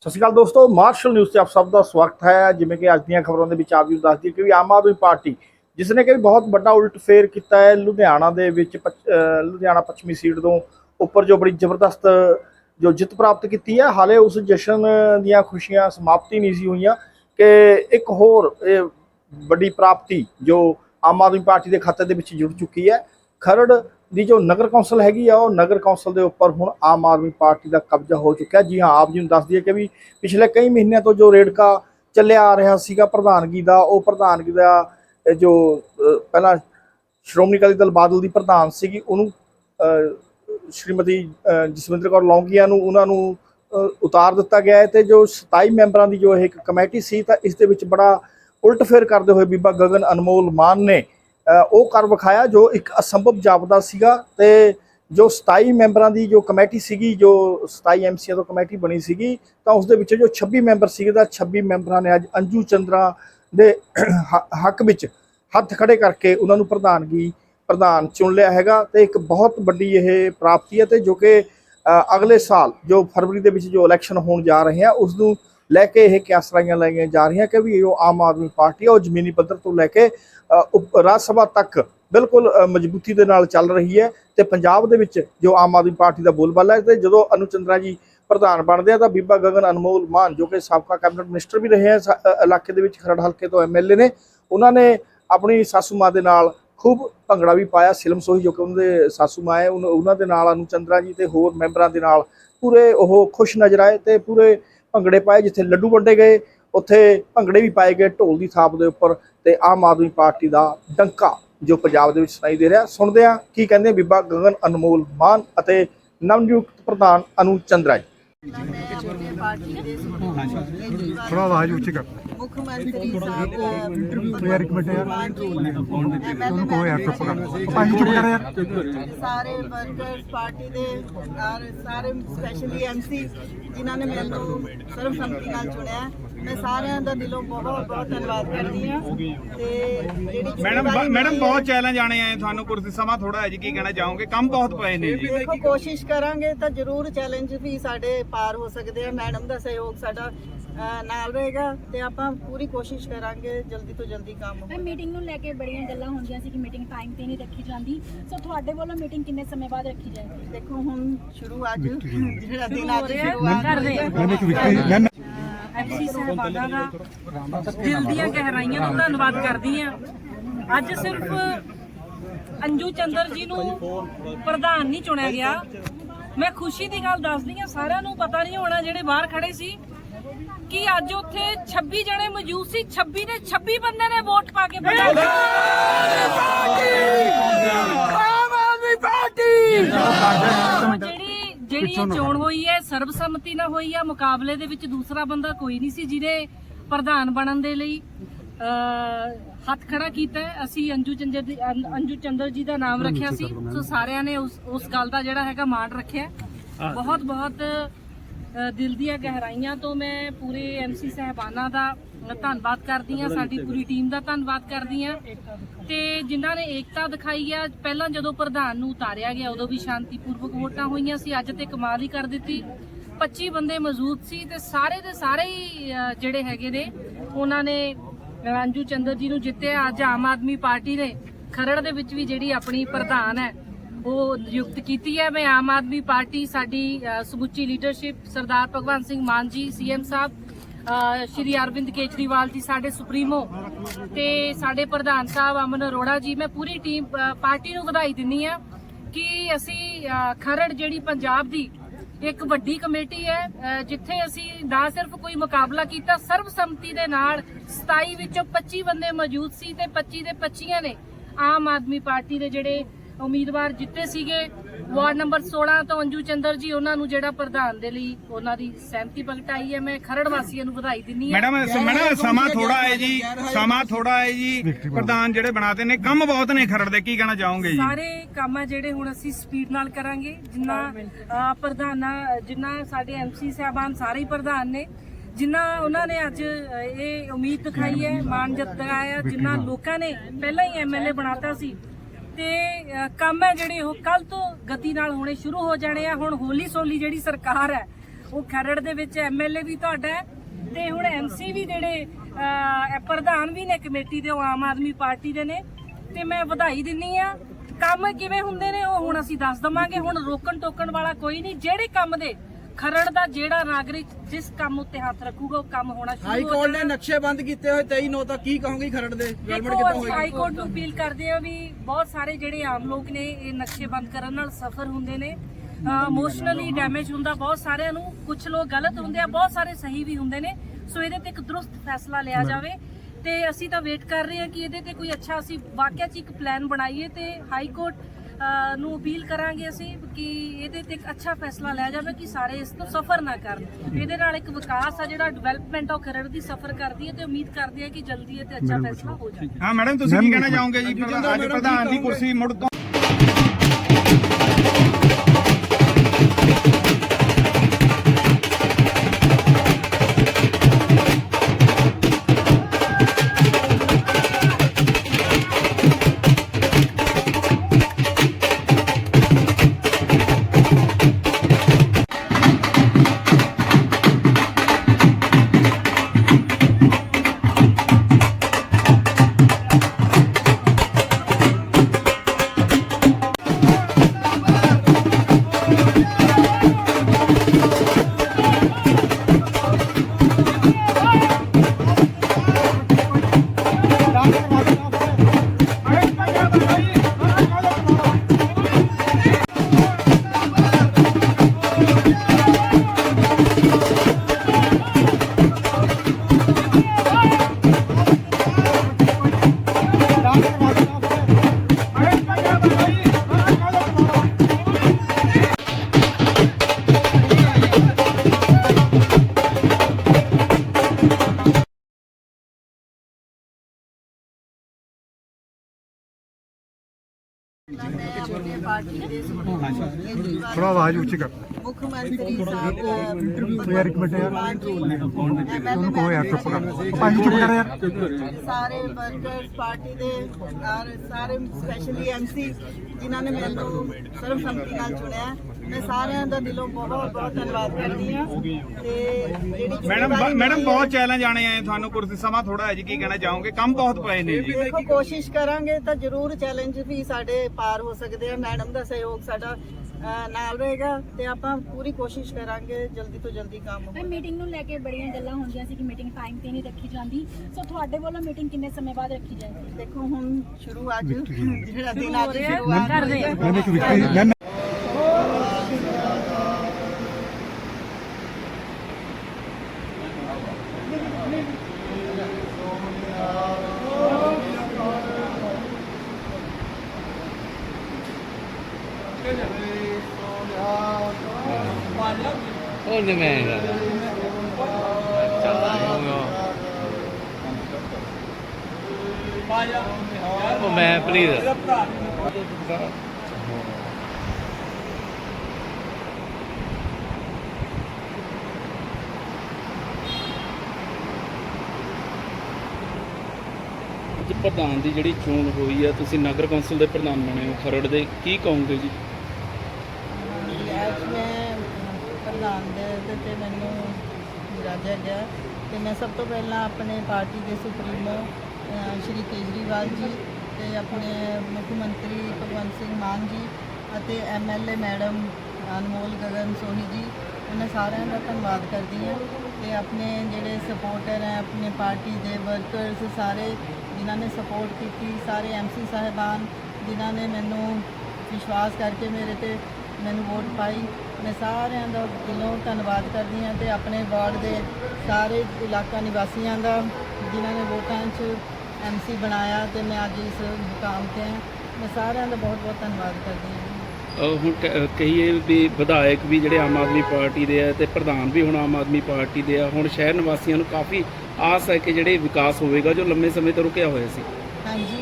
ਸਤਿ ਸ਼੍ਰੀ ਅਕਾਲ ਦੋਸਤੋ, martial news ਤੇ ਆਪ ਸਭ ਦਾ ਸਵਾਗਤ ਹੈ। ਜਿਵੇਂ ਕਿ ਅੱਜ ਦੀਆਂ ਖਬਰਾਂ ਦੇ ਵਿੱਚ ਆਪ ਜੀ ਨੂੰ ਦੱਸ ਕਿ ਵੀ ਆਮ ਆਦਮੀ ਪਾਰਟੀ ਜਿਸ ਨੇ ਕਿ ਬਹੁਤ ਵੱਡਾ ਉਲਟ ਫੇਰ ਕੀਤਾ ਹੈ, ਲੁਧਿਆਣਾ ਦੇ ਵਿੱਚ ਪੱਛ- ਅਹ ਲੁਧਿਆਣਾ ਪੱਛਮੀ ਸੀਟ ਤੋਂ ਉੱਪਰ ਜੋ ਬੜੀ ਜ਼ਬਰਦਸਤ ਜੋ ਜਿੱਤ ਪ੍ਰਾਪਤ ਕੀਤੀ ਹੈ ਹਾਲੇ ਉਸ ਜਸ਼ਨ ਦੀਆਂ ਖੁਸ਼ੀਆਂ ਸਮਾਪਤੀ ਨਹੀਂ ਸੀ ਹੋਈਆਂ ਕਿ ਇੱਕ ਹੋਰ, ਇਹ ਵੱਡੀ ਪ੍ਰਾਪਤੀ ਜੋ ਆਮ ਆਦਮੀ ਪਾਰਟੀ ਦੇ ਖਾਤੇ ਦੇ ਵਿੱਚ ਜੁੜ ਚੁੱਕੀ ਹੈ। ਖਰੜ ਦੀ ਜੋ ਨਗਰ ਕੌਂਸਲ ਹੈਗੀ ਆ, ਉਹ ਨਗਰ ਕੌਂਸਲ ਦੇ ਉੱਪਰ ਹੁਣ ਆਮ ਆਦਮੀ ਪਾਰਟੀ ਦਾ ਕਬਜ਼ਾ ਹੋ ਚੁੱਕਿਆ। ਜੀ ਹਾਂ, ਆਪ ਜੀ ਨੂੰ ਦੱਸ ਦਈਏ ਕਿ ਵੀ ਪਿਛਲੇ ਕਈ ਮਹੀਨਿਆਂ ਤੋਂ ਜੋ ਰੇੜਕਾ ਚੱਲਿਆ ਆ ਰਿਹਾ ਸੀਗਾ ਪ੍ਰਧਾਨਗੀ ਦਾ, ਉਹ ਪ੍ਰਧਾਨਗੀ ਦਾ ਜੋ ਪਹਿਲਾਂ ਸ਼੍ਰੋਮਣੀ ਅਕਾਲੀ ਦਲ ਬਾਦਲ ਦੀ ਪ੍ਰਧਾਨ ਸੀਗੀ, ਉਹਨੂੰ ਸ਼੍ਰੀਮਤੀ ਜਸਵਿੰਦਰ ਕੌਰ ਲੌਂਗੀਆਂ ਨੂੰ, ਉਹਨਾਂ ਨੂੰ ਉਤਾਰ ਦਿੱਤਾ ਗਿਆ ਹੈ ਤੇ ਜੋ 27 ਮੈਂਬਰਾਂ ਦੀ ਜੋ ਇਹ ਇੱਕ ਕਮੇਟੀ ਸੀ ਤਾਂ ਇਸ ਦੇ ਵਿੱਚ ਬੜਾ ਉਲਟਫੇਰ ਕਰਦੇ ਹੋਏ ਬੀਬਾ ਗਗਨ ਅਨਮੋਲ ਮਾਨ ਨੇ ਉਹ ਕਰ ਵਿਖਾਇਆ ਜੋ ਇੱਕ ਅਸੰਭਵ ਜਾਪਦਾ ਸੀਗਾ ਤੇ ਜੋ 27 ਮੈਂਬਰਾਂ ਦੀ ਜੋ ਕਮੇਟੀ ਸੀਗੀ, ਜੋ 27 ਐਮਸੀਆਂ ਤੋਂ ਕਮੇਟੀ ਬਣੀ ਸੀਗੀ, ਤਾਂ ਉਸ ਦੇ ਵਿੱਚ ਜੋ 26 ਮੈਂਬਰ ਸੀਗੇ ਤਾਂ 26 ਮੈਂਬਰਾਂ ਨੇ ਅੱਜ ਅੰਜੂ ਚੰਦਰਾ ਦੇ ਹੱਕ ਵਿੱਚ ਹੱਥ ਖੜੇ ਕਰਕੇ ਉਹਨਾਂ ਨੂੰ ਪ੍ਰਧਾਨਗੀ ਪ੍ਰਧਾਨ ਚੁਣ ਲਿਆ ਹੈਗਾ ਤੇ ਇੱਕ ਬਹੁਤ ਵੱਡੀ ਇਹ ਪ੍ਰਾਪਤੀ ਹੈ ਤੇ ਜੋ ਕਿ ਅਗਲੇ ਸਾਲ ਜੋ ਫਰਵਰੀ ਦੇ ਵਿੱਚ ਜੋ ਇਲੈਕਸ਼ਨ ਹੋਣ ਜਾ ਰਹੇ ਆ, ਉਸ ਨੂੰ ਲੈ ਕੇ ਇਹ ਕਿਆਸਰਾਈਆਂ ਲਾਈਆਂ ਜਾ ਰਹੀਆਂ ਕਿ ਵੀ ਉਹ ਆਮ ਆਦਮੀ ਪਾਰਟੀ ਆ, ਉਹ ਜ਼ਮੀਨੀ ਪੱਧਰ ਤੋਂ ਲੈ ਕੇ ਉਪ- ਰਾਜ ਸਭਾ ਤੱਕ ਬਿਲਕੁਲ ਮਜ਼ਬੂਤੀ ਦੇ ਨਾਲ ਚੱਲ ਰਹੀ ਹੈ ਤੇ ਪੰਜਾਬ ਦੇ ਵਿੱਚ ਜੋ ਆਮ ਆਦਮੀ ਪਾਰਟੀ ਦਾ ਬੋਲਬਾਲਾ ਹੈ ਤੇ ਜਦੋਂ ਅਨੁਚੰਦਰਾ ਜੀ ਪ੍ਰਧਾਨ ਬਣਦੇ ਆ ਤਾਂ ਬੀਬਾ ਗਗਨ ਅਨਮੋਲ ਮਾਨ ਜੋ ਕਿ ਸਾਬਕਾ ਕੈਬਨਿਟ ਮਿਨਿਸਟਰ ਵੀ ਰਹੇ ਆ, ਸਾ- ਇਲਾਕੇ ਦੇ ਵਿੱਚ ਖਰੜ ਹਲਕੇ ਤੋਂ ਐਮਐਲਏ ਨੇ, ਉਹਨਾਂ ਨੇ ਆਪਣੀ ਸਾਸੂ ਮਾਂ ਦੇ ਨਾਲ ਖੂਬ ਭੰਗੜਾ ਵੀ ਪਾਇਆ, ਸਿਲਮ ਸੋਹੀ ਜੋ ਕਿ ਉਹਨਾਂ ਦੇ ਸਾਸੂ ਮਾਂ ਹੈ, ਉਹਨਾਂ ਦੇ ਨਾਲ ਅਨੂ ਚੰਦਰਾ ਜੀ ਤੇ ਹੋਰ ਮੈਂਬਰਾਂ ਦੇ ਨਾਲ ਪੂਰੇ ਉਹ ਖੁਸ਼ ਨਜ਼ਰ ਆਏ ਤੇ ਪੂਰੇ ਭੰਗੜੇ ਪਾਏ, ਜਿੱਥੇ ਲੱਡੂ ਵੰਡੇ ਗਏ, ਉੱਥੇ ਭੰਗੜੇ ਵੀ ਪਾਏ ਗਏ ਢੋਲ ਦੀ ਥਾਪ ਦੇ ਉੱਪਰ ਤੇ ਆਮ ਆਦਮੀ ਪਾਰਟੀ ਦਾ ਡੰਕਾ ਜੋ ਪੰਜਾਬ ਦੇ ਵਿੱਚ ਸੁਣਾਈ ਦੇ ਰਿਹਾ। ਸੁਣਦੇ ਆ ਕੀ ਕਹਿੰਦੇ ਬੀਬਾ ਗਗਨ ਅਨਮੋਲ ਮਾਨ ਅਤੇ ਨਵਨਿਯੁਕਤ ਪ੍ਰਧਾਨ ਅਨੂ ਚੰਦਰਾ ਜੀ। ਥੋੜਾ ਆਵਾਜ਼ ਉੱਚੀ ਕਰ। ਮੁੱਖ ਮੰਤਰੀ ਸਾਹਿਬ ਇੰਟਰਵਿਊ ਯਾਰ ਇੱਕ ਮਿੰਟ ਯਾਰ। ਉਹਨੂੰ ਕਹੋ ਯਾਰ ਚੁੱਪ ਕਰ ਭਾਈ ਚੁੱਪ ਕਰ ਯਾਰ। ਸਾਰੇ ਵਰਕਰਸ ਪਾਰਟੀ ਦੇ ਔਰ ਸਾਰੇ ਸਪੈਸ਼ਲੀ ਐਮਸੀ ਜਿਨ੍ਹਾਂ ਨੇ ਮੈਨੂੰ ਸਰਵਸੰਮਤੀ ਨਾਲ ਚੁਣਿਆ ਮੈਂ ਸਾਰਿਆਂ ਦਾ ਦਿਲੋਂ ਬਹੁਤ ਬਹੁਤ ਧੰਨਵਾਦ ਕਰਦੀ ਹਾਂ। ਤੇ ਜਿਹੜੀ ਮੈਡਮ ਬਹੁਤ ਚੈਲੰਜ ਆਣੇ ਆਏ ਤੁਹਾਨੂੰ ਕੁਰਸੀ ਸਮਾਂ ਥੋੜਾ ਹੈ ਜੀ ਕੀ ਕਹਿਣਾ ਚਾਹੋਗੇ? ਕੰਮ ਬਹੁਤ ਪਏ ਨੇ ਜੀ। ਦੇਖੋ ਕੋਸ਼ਿਸ਼ ਕਰਾਂਗੇ ਤਾਂ ਜ਼ਰੂਰ ਚੈਲੰਜ ਵੀ ਸਾਡੇ ਪਾਰ ਹੋ ਸਕਦੇ ਆ। ਮੈਡਮ ਦਾ ਸਹਿਯੋਗ ਸਾਡਾ ਨਾਲ ਰਹੇਗਾ ਤੇ ਆਪਾਂ ਪੂਰੀ ਕੋਸ਼ਿਸ਼ ਕਰਾਂਗੇ ਜਲਦੀ ਤੋਂ ਜਲਦੀ ਕੰਮ ਮੈਂ ਮੀਟਿੰਗ ਨੂੰ ਲੈ ਕੇ ਬੜੀਆਂ ਗੱਲਾਂ ਹੁੰਦੀਆਂ ਸੀ ਕਿ ਮੀਟਿੰਗ ਟਾਈਮ ਤੇ ਨਹੀਂ ਰੱਖੀ ਜਾਂਦੀ। ਸੋ ਤੁਹਾਡੇ ਵੱਲੋਂ ਮੀਟਿੰਗ ਕਿੰਨੇ ਸਮੇਂ ਬਾਅਦ ਰੱਖੀ ਜਾਏਗੀ? ਦੇਖੋ ਹੁਣ ਸ਼ੁਰੂ ਅੱਜ। ਜਿਹੜਾ ਦਿਨ ਅੱਜ ਸ਼ੁਰੂਆਤ ਕਰਦੇ ਮੈਂ ਐਮਸੀ ਸਾਹਿਬਾਨਾਂ ਦਾ ਦਿਲ ਦੀਆਂ ਗਹਿਰਾਈਆਂ ਤੋਂ ਧੰਨਵਾਦ ਕਰਦੀ ਆ। ਅੱਜ ਸਿਰਫ ਅੰਜੂ ਚੰਦਰ ਜੀ ਨੂੰ ਪ੍ਰਧਾਨ ਨਹੀਂ ਚੁਣਿਆ ਗਿਆ। ਮੈਂ ਖੁਸ਼ੀ ਦੀ ਗੱਲ ਦੱਸਦੀ ਆ ਸਾਰਿਆਂ ਨੂੰ ਪਤਾ ਨਹੀਂ ਹੋਣਾ ਜਿਹੜੇ ਬਾਹਰ ਖੜੇ ਸੀ। ਕਿ ਅੱਜ ਉੱਥੇ 26 ਜਣੇ ਮੌਜੂਦ ਸੀ 26 ਦੇ 26 ਬੰਦੇ ਨੇ ਵੋਟ ਪਾ ਕੇ ਜਿਹੜੀ ਜਿਹੜੀ ਚੋਣ ਹੋਈ ਹੈ ਸਰਬਸੰਮਤੀ ਨਾਲ ਹੋਈ ਹੈ ਮੁਕਾਬਲੇ ਦੇ ਵਿੱਚ ਦੂਸਰਾ ਬੰਦਾ ਕੋਈ ਨਹੀਂ ਸੀ ਜਿਹਨੇ ਪ੍ਰਧਾਨ ਬਣਨ ਦੇ ਲਈ ਹੱਥ ਖੜਾ ਕੀਤਾ। ਅਸੀਂ ਅੰਜੂ ਚੰਦਰ ਦੀ ਅੰਜੂ ਚੰਦਰ ਜੀ ਦਾ ਨਾਮ ਰੱਖਿਆ ਸੀ। ਸੋ ਸਾਰਿਆਂ ਨੇ ਉਸ ਉਸ ਗੱਲ ਦਾ ਜਿਹੜਾ ਹੈਗਾ ਮਾਣ ਰੱਖਿਆ। ਬਹੁਤ ਬਹੁਤ ਦਿਲ ਦੀਆਂ ਗਹਿਰਾਈਆਂ ਤੋਂ ਮੈਂ ਪੂਰੇ ਐਮਸੀ ਸਹਿਬਾਨਾਂ ਦਾ ਧੰਨਵਾਦ ਕਰਦੀ ਹਾਂ, ਸਾਡੀ ਪੂਰੀ ਟੀਮ ਦਾ ਧੰਨਵਾਦ ਕਰਦੀ ਹਾਂ। ਤੇ ਜਿਨ੍ਹਾਂ ਨੇ ਏਕਤਾ ਦਿਖਾਈ ਆ, ਪਹਿਲਾਂ ਜਦੋਂ ਪ੍ਰਧਾਨ ਨੂੰ ਉਤਾਰਿਆ ਗਿਆ, ਉਦੋਂ ਵੀ ਸ਼ਾਂਤੀਪੂਰਵਕ ਵੋਟਾਂ ਹੋਈਆਂ ਸੀ, ਅੱਜ ਤੇ ਕਮਾਲ ਹੀ ਕਰ ਦਿੱਤੀ। 25 ਬੰਦੇ ਮੌਜੂਦ ਸੀ ਤੇ ਸਾਰੇ ਦੇ ਸਾਰੇ ਹੀ ਜਿਹੜੇ ਹੈਗੇ ਨੇ, ਉਹਨਾਂ ਨੇ ਅੰਜੂ ਚੰਦਰ ਜੀ ਨੂੰ ਜਿੱਤਿਆ, ਅੱਜ ਆਮ ਆਦਮੀ ਪਾਰਟੀ ਨੇ ਖਰੜ ਦੇ ਵਿੱਚ ਵੀ ਜਿਹੜੀ ਆਪਣੀ ਪ੍ਰਧਾਨ ਹੈ ਉਹ ਨਿਯੁਕਤ ਕੀਤੀ ਹੈ। ਮੈਂ ਆਮ ਆਦਮੀ ਪਾਰਟੀ ਸਾਡੀ ਸਮੁੱਚੀ ਲੀਡਰਸ਼ਿਪ ਸਰਦਾਰ ਭਗਵੰਤ ਸਿੰਘ ਮਾਨ ਜੀ, ਸੀਐਮ ਸਾਹਿਬ ਸ਼੍ਰੀ ਅਰਵਿੰਦ ਕੇਜਰੀਵਾਲ ਜੀ, ਸਾਡੇ ਸੁਪਰੀਮੋ ਤੇ ਸਾਡੇ ਪ੍ਰਧਾਨ ਸਾਹਿਬ ਅਮਨ ਅਰੋੜਾ ਜੀ। ਮੈਂ ਪੂਰੀ ਟੀਮ ਪਾਰਟੀ ਨੂੰ ਵਧਾਈ ਦਿੰਨੀ ਆ ਕਿ ਅਸੀਂ ਖਰੜ ਜਿਹੜੀ ਪੰਜਾਬ ਦੀ ਇੱਕ ਵੱਡੀ ਕਮੇਟੀ ਹੈ ਜਿੱਥੇ ਅਸੀਂ ਨਾ ਸਿਰਫ ਕੋਈ ਮੁਕਾਬਲਾ ਕੀਤਾ ਸਰਬਸੰਮਤੀ ਦੇ ਨਾਲ 27 ਵਿੱਚੋਂ 25 ਬੰਦੇ ਮੌਜੂਦ ਸੀ ਤੇ 25 ਦੇ 25 ਨੇ ਆਮ ਆਦਮੀ ਪਾਰਟੀ ਦੇ ਜਿਹੜੇ ਉਮੀਦਵਾਰ ਜਿੱਤੇ ਸੀਗੇ। ਵਾਰਡ ਨੰਬਰ 16 ਤੋਂ ਅੰਜੂ ਚੰਦਰ ਜੀ ਉਹਨਾਂ ਨੂੰ ਜਿਹੜਾ ਪ੍ਰਧਾਨ ਦੇ ਲਈ ਉਹਨਾਂ ਦੀ ਸਹਿਮਤੀ ਪ੍ਰਗਟਾਈ ਹੈ। ਮੈਂ ਖਰੜ ਵਾਸੀਆਂ ਨੂੰ ਵਧਾਈ ਦਿੰਨੀ ਹਾਂ। ਮੈਡਮ ਮੈਡਮ ਸਮਾਂ ਥੋੜਾ ਹੈ ਜੀ। ਸਮਾਂ ਥੋੜਾ ਹੈ ਜੀ। ਪ੍ਰਧਾਨ ਜਿਹੜੇ ਬਣਾਤੇ ਨੇ ਕੰਮ ਬਹੁਤ ਨੇ ਖਰੜ ਦੇ। ਕੀ ਕਹਿਣਾ ਚਾਹੋਗੇ ਜੀ? ਸਾਰੇ ਕੰਮ ਆ ਜਿਹੜੇ ਹੁਣ ਅਸੀਂ ਸਪੀਡ ਨਾਲ ਕਰਾਂਗੇ। ਜਿੰਨਾ ਪ੍ਰਧਾਨਾਂ ਜਿੰਨਾ ਸਾਡੇ ਐਮਸੀ ਸਾਹਿਬਾਨ ਸਾਰੇ ਹੀ ਪ੍ਰਧਾਨ ਨੇ। ਜਿੰਨਾ ਉਹਨਾਂ ਨੇ ਅੱਜ ਇਹ ਉਮੀਦ ਦਿਖਾਈ ਹੈ ਮਾਣ ਜਤਾਇਆ ਜਿੰਨਾ ਲੋਕਾਂ ਨੇ ਪਹਿਲਾਂ ਹੀ ਐਮਐਲਏ ਬਣਾਤਾ ਸੀ। ਤੇ ਕੰਮ ਹੈ ਜਿਹੜੇ ਉਹ ਕੱਲ ਤੋਂ ਗਤੀ ਨਾਲ ਹੋਣੇ ਸ਼ੁਰੂ ਹੋ ਜਾਣੇ ਆ। ਹੁਣ ਹੋਲੀ ਸੋਲੀ ਜਿਹੜੀ ਸਰਕਾਰ ਹੈ, ਉਹ ਖਰੜ ਦੇ ਵਿੱਚ ਐਮਐਲਏ ਵੀ ਤੁਹਾਡਾ ਹੈ ਤੇ ਹੁਣ ਐਮਸੀ ਵੀ ਜਿਹੜੇ ਪ੍ਰਧਾਨ ਵੀ ਨੇ ਕਮੇਟੀ ਦੇ, ਉਹ ਆਮ ਆਦਮੀ ਪਾਰਟੀ ਦੇ ਨੇ। ਤੇ ਮੈਂ ਵਧਾਈ ਦਿੰਨੀ ਆ। ਕੰਮ ਕਿਵੇਂ ਹੁੰਦੇ ਨੇ ਉਹ ਹੁਣ ਅਸੀਂ ਦੱਸ ਦਵਾਂਗੇ। ਹੁਣ ਰੋਕਣ ਟੋਕਣ ਵਾਲਾ ਕੋਈ ਨਹੀਂ। ਜਿਹੜੇ ਕੰਮ ਦੇ ਖਰੜ ਦਾ ਜਿਹੜਾ ਨਾਗਰਿਕ ਜਿਸ ਕੰਮ ਉੱਤੇ ਹੱਥ ਰੱਖੂਗਾ ਉਹ ਕੰਮ ਹੋਣਾ ਸ਼ੁਰੂ ਹਾਈ ਹੋ ਕੋਰਟ ਨੇ ਨਕਸ਼ੇ ਬੰਦ ਕੀਤੇ ਹੋਏ 23 ਨੋ ਤੱਕ ਕੀ ਕਹੋਗੇ ਖਰੜ ਦੇ? ਦੇਖੋ ਕਿੱਦਾਂ ਹੋਏਗੀ? ਹਾਈ ਕੋਰਟ ਨੂੰ ਅਪੀਲ ਕਰਦੇ ਆ ਵੀ ਬਹੁਤ ਸਾਰੇ ਜਿਹੜੇ ਆਮ ਲੋਕ ਨੇ ਇਹ ਨਕਸ਼ੇ ਬੰਦ ਕਰਨ ਨਾਲ ਸਫਰ ਹੁੰਦੇ ਨੇ। ਇਮੋਸ਼ਨਲੀ ਡੈਮੇਜ ਹੁੰਦਾ ਬਹੁਤ ਸਾਰਿਆਂ ਨੂੰ ਕੁਝ ਲੋਕ ਗਲਤ ਹੁੰਦੇ ਆ ਬਹੁਤ ਸਾਰੇ ਸਹੀ ਵੀ ਹੁੰਦੇ ਨੇ। ਸੋ ਇਹਦੇ ਤੇ ਇੱਕ ਦਰੁਸਤ ਫੈਸਲਾ ਲਿਆ ਜਾਵੇ ਤੇ ਅਸੀਂ ਤਾਂ ਵੇਟ ਕਰ ਰਹੇ ਹਾਂ ਕਿ ਇਹਦੇ ਤੇ ਕੋਈ ਅੱਛਾ ਅਸੀਂ ਵਾਕਿਆ ਚ ਇੱਕ ਪਲਾਨ ਬਣਾਈਏ ਤੇ ਹਾਈ ਕੋਰਟ ਨੂੰ ਅਪੀਲ ਕਰਾਂਗੇ ਅਸੀਂ ਕਿ ਇਹਦੇ ਤੇ ਇੱਕ ਅੱਛਾ ਫੈਸਲਾ ਲਿਆ ਜਾਵੇ ਕਿ ਸਾਰੇ ਇਸ ਤੋਂ ਸਫਰ ਨਾ ਕਰਨ। ਇਹਦੇ ਨਾਲ ਇੱਕ ਵਿਕਾਸ ਆ ਜਿਹੜਾ ਡਿਵੈਲਪਮੈਂਟ ਆ ਖਰੜ ਦੀ ਸਫਰ ਕਰਦੀ ਹੈ ਤੇ ਉਮੀਦ ਕਰਦੇ ਹਾਂ ਕਿ ਜਲਦੀ ਇਹ ਤੇ ਅੱਛਾ ਫੈਸਲਾ ਹੋ ਜਾਵੇ। ਹਾਂ ਮੈਡਮ ਤੁਸੀਂ ਕੀ ਕਹਿਣਾ ਚਾਹੋਗੇ ਜੀ? ਅੱਜ ਪ੍ਰਧਾਨ ਦੀ ਕੁਰਸੀ ਮੁੜ ਮੈਂ ਆਪਣੀ ਪਾਰਟੀ ਦੇ ਕੇਜਰੀਵਾਲ ਥੋੜਾ ਆਵਾਜ਼ ਉੱਚੀ ਕਰ। ਮੁੱਖ ਮੰਤਰੀ ਸਾਹਿਬ ਯਾਰ ਇੱਕ ਮਿੰਟ ਯਾਰ ਉਹਨੂੰ ਕਹੋ ਯਾਰ ਚੁੱਪ ਕਰ। ਭਾਈ ਚੁੱਪ ਕਰ ਯਾਰ। ਸਾਰੇ ਵਰਕਰਸ ਪਾਰਟੀ ਦੇ ਸਾਰੇ ਸਪੈਸ਼ਲੀ ਐਮਸੀ ਜਿਨ੍ਹਾਂ ਨੇ ਮੈਨੂੰ ਸਰਵਸੰਮਤੀ ਨਾਲ ਚੁਣਿਆ। ਮੈਂ ਸਾਰਿਆਂ ਦਾ ਦਿਲੋਂ ਬਹੁਤ ਬਹੁਤ ਧੰਨਵਾਦ ਕਰਦੀ ਹਾਂ। ਤੇ ਜਿਹੜੀ ਮੈਡਮ ਮੈਡਮ ਬਹੁਤ ਹੈ, ਚੈਲੰਜ ਆਣੇ ਆਏ ਤੁਹਾਨੂੰ ਕੁਰਸੀ ਸਮਾਂ ਥੋੜਾ ਹੈ ਜੀ ਕੀ ਕਹਿਣਾ ਚਾਹੋਗੇ? ਕੰਮ ਬਹੁਤ ਪਏ ਨੇ ਜੀ। ਦੇਖੋ ਕੋਸ਼ਿਸ਼ ਕਰਾਂਗੇ ਤਾਂ ਜ਼ਰੂਰ ਚੈਲੰਜ ਵੀ ਸਾਡੇ ਪਾਰ ਹੋ ਸਕਦੇ ਆ। ਮੈਡਮ ਦਾ ਸਹਿਯੋਗ ਸਾਡਾ ਨਾਲ ਰਹੇਗਾ ਤੇ ਆਪਾਂ ਪੂਰੀ ਕੋਸ਼ਿਸ਼ ਕਰਾਂਗੇ ਜਲਦੀ ਤੋਂ ਜਲਦੀ ਕੰਮ ਮੈਂ ਮੀਟਿੰਗ ਨੂੰ ਲੈ ਕੇ ਬੜੀਆਂ ਗੱਲਾਂ ਹੁੰਦੀਆਂ ਸੀ ਕਿ ਮੀਟਿੰਗ ਟਾਈਮ ਤੇ ਨਹੀਂ ਰੱਖੀ ਜਾਂਦੀ। ਸੋ ਤੁਹਾਡੇ ਵੱਲੋਂ ਮੀਟਿੰਗ ਕਿੰਨੇ ਸਮੇਂ ਬਾਅਦ ਰੱਖੀ ਜਾਏਗੀ ਦੇਖੋ ਹੁਣ ਸ਼ੁਰੂ ਅੱਜ ਜਿਹੜਾ ਦਿਨ ਅੱਜ ਸ਼ੁਰੂਆਤ ਕਰਦੇ ਹੋਈ ਹੈ। ਮੈਂ ਉਹ ਮੈਂ ਪਲੀਜ਼ ਅੱਜ ਪ੍ਰਧਾਨ ਦੀ ਜਿਹੜੀ ਚੋਣ ਹੋਈ ਹੈ ਤੁਸੀਂ ਨਗਰ ਕੌਂਸਲ ਦੇ ਪ੍ਰਧਾਨ ਬਣੇ ਹੋ। ਖਰੜ ਦੇ ਕੀ ਕਹੋਗੇ ਜੀ ਅੱਜ ਮੈਂ ਪ੍ਰਧਾਨ ਦੇ ਅਹੁਦੇ ਤੇ ਮੈਨੂੰ ਰਾਜਾ ਗਿਆ ਤੇ ਮੈਂ ਸਭ ਤੋਂ ਪਹਿਲਾਂ ਆਪਣੇ ਪਾਰਟੀ ਦੇ ਸੁਪਰੀਮੋ ਸ਼੍ਰੀ ਕੇਜਰੀਵਾਲ ਜੀ ਤੇ ਆਪਣੇ ਮੁੱਖ ਮੰਤਰੀ ਭਗਵੰਤ ਸਿੰਘ ਮਾਨ ਜੀ ਅਤੇ ਐਮਐਲਏ ਮੈਡਮ ਅਨਮੋਲ ਗਗਨ ਸੋਨੀ ਜੀ, ਉਹਨਾਂ ਸਾਰਿਆਂ ਦਾ ਧੰਨਵਾਦ ਕਰਦੀ ਹਾਂ ਤੇ ਆਪਣੇ ਜਿਹੜੇ ਸਪੋਰਟਰ ਹੈ, ਆਪਣੇ ਪਾਰਟੀ ਦੇ ਵਰਕਰਸ ਸਾਰੇ ਜਿਨ੍ਹਾਂ ਨੇ ਸਪੋਰਟ ਕੀਤੀ, ਸਾਰੇ ਐਮਸੀ ਸਾਹਿਬਾਨ ਜਿਨ੍ਹਾਂ ਨੇ ਮੈਨੂੰ ਵਿਸ਼ਵਾਸ ਕਰਕੇ ਮੇਰੇ ਤੇ ਮੈਨੂੰ ਵੋਟ ਪਾਈ ਮੈਂ ਸਾਰਿਆਂ ਦਾ ਦਿਲੋਂ ਧੰਨਵਾਦ ਕਰਦੀ ਹਾਂ ਤੇ ਆਪਣੇ ਵਾਰਡ ਦੇ ਸਾਰੇ ਇਲਾਕਾ ਨਿਵਾਸੀਆਂ ਦਾ ਜਿਨ੍ਹਾਂ ਨੇ ਵੋਟਾਂ 'ਚ ਐਮਸੀ ਬਣਾਇਆ ਤੇ ਮੈਂ ਅੱਜ ਇਸ ਮੁਕਾਮ ਤੇ ਹਾਂ। ਮੈਂ ਸਾਰਿਆਂ ਦਾ ਬਹੁਤ ਬਹੁਤ ਧੰਨਵਾਦ ਕਰਦੀ ਹਾਂ। ਅਹ ਹੁਣ ਕ- ਕਹੀਏ ਵੀ ਵਿਧਾਇਕ ਵੀ ਜਿਹੜੇ ਆਮ ਆਦਮੀ ਪਾਰਟੀ ਦੇ ਆ ਤੇ ਪ੍ਰਧਾਨ ਵੀ ਹੁਣ ਆਮ ਆਦਮੀ ਪਾਰਟੀ ਦੇ ਆ ਹੁਣ ਸ਼ਹਿਰ ਨਿਵਾਸੀਆਂ ਨੂੰ ਕਾਫੀ ਆਸ ਹੈ ਕਿ ਜਿਹੜੇ ਵਿਕਾਸ ਹੋਵੇਗਾ ਜੋ ਲੰਮੇ ਸਮੇਂ ਤੋਂ ਰੁਕਿਆ ਹੋਇਆ ਸੀ। ਹਾਂਜੀ